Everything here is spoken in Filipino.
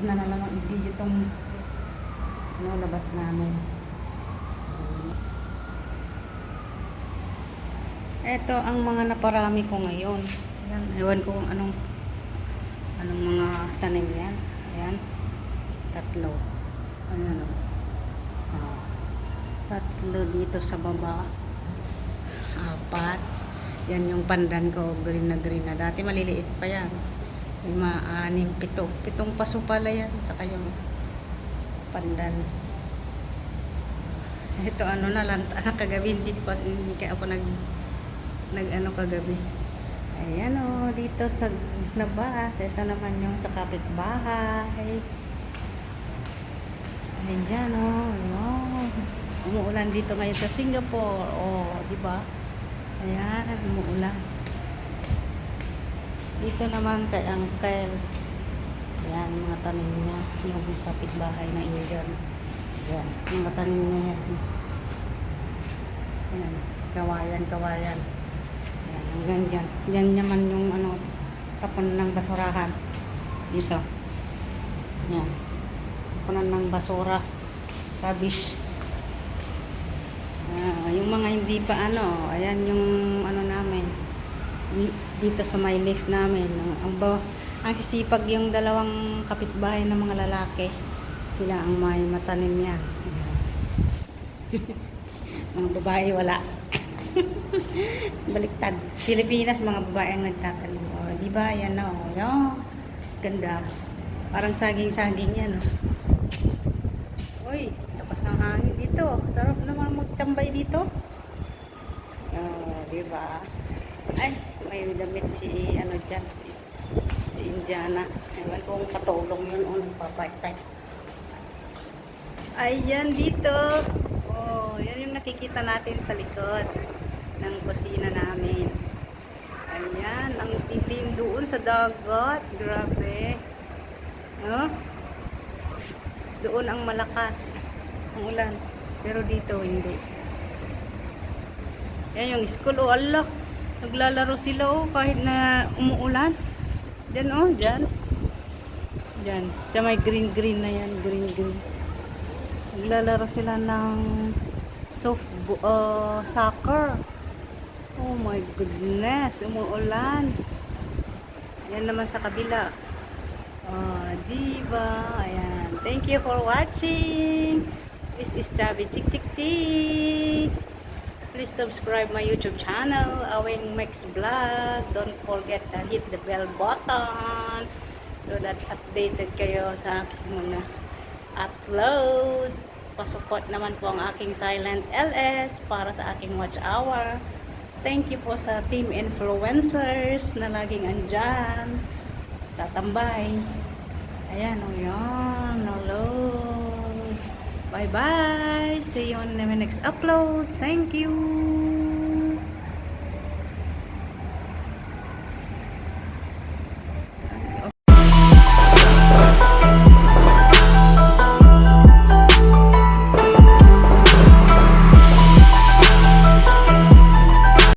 na na lang i-video itong ano, labas namin. Ito ang mga naparami ko ngayon. Ayan, ewan ko kung anong anong mga tanim yan. Ayan. Tatlo. Ayan o. Ah. Tatlo dito sa baba. Apat. Yan yung pandan ko, green na green na. Dati maliliit pa yan. Lima, anim, pito. Pitong paso pala yan. Tsaka yung pandan. Ito ano na lang, anak kagabi, hindi pa, hindi kaya ako nag, nag ano kagabi. Ayan o, dito sa labas. Ito naman yung sa kapitbahay. Ayan o, wow. Umuulan dito ngayon sa Singapore. O, di ba? Ayan, umuulan. Dito naman kay Uncle. Ayan, mga tanim niya. Yung kapitbahay na Indian. Ayan, mga tanim niya yan. Ayan, kawayan, kawayan. Ayan, hanggang dyan. Yan naman yung ano, tapon ng basurahan. Dito. Ayan. Tapunan ng basura. Rubbish. Ah, yung mga hindi pa ano, ayan yung ano Dito sa may lift namin. Ang, ang, sisipag yung dalawang kapitbahay ng mga lalaki. Sila ang may matanim yan. mga babae wala. Baliktad. Sa Pilipinas, mga babae ang nagtatanim. O, di ba? Yan o. Yan. Ganda. Parang saging-saging yan. O. Uy, tapas ng hangin dito. Sarap naman magtambay dito. Oh, di ba? Ay, may damit si ano dyan. Si Indiana. Ewan kung katulong yun o nagpapaytay. Ayan dito. Oh, yan yung nakikita natin sa likod ng kusina namin. Ayan, ang titim doon sa dagat. Grabe. No? Doon ang malakas ang ulan. Pero dito hindi. Yan yung school. Oh, Allah. Naglalaro sila oh kahit na umuulan. Diyan oh, diyan. Diyan. Diyan may green green na yan. Green green. Naglalaro sila ng soft uh, soccer. Oh my goodness. Umuulan. Yan naman sa kabila. Oh, diba? Ayan. Thank you for watching. This is Chubby Chick Chick Chick. Please subscribe my YouTube channel, Awing Mix Vlog. Don't forget to hit the bell button so that updated kayo sa aking mga upload. Pasupport naman po ang aking Silent LS para sa aking watch hour. Thank you po sa team influencers na laging andyan. Tatambay. Ayan, o yan. Hello. Bye-bye. See you on the next upload. Thank you.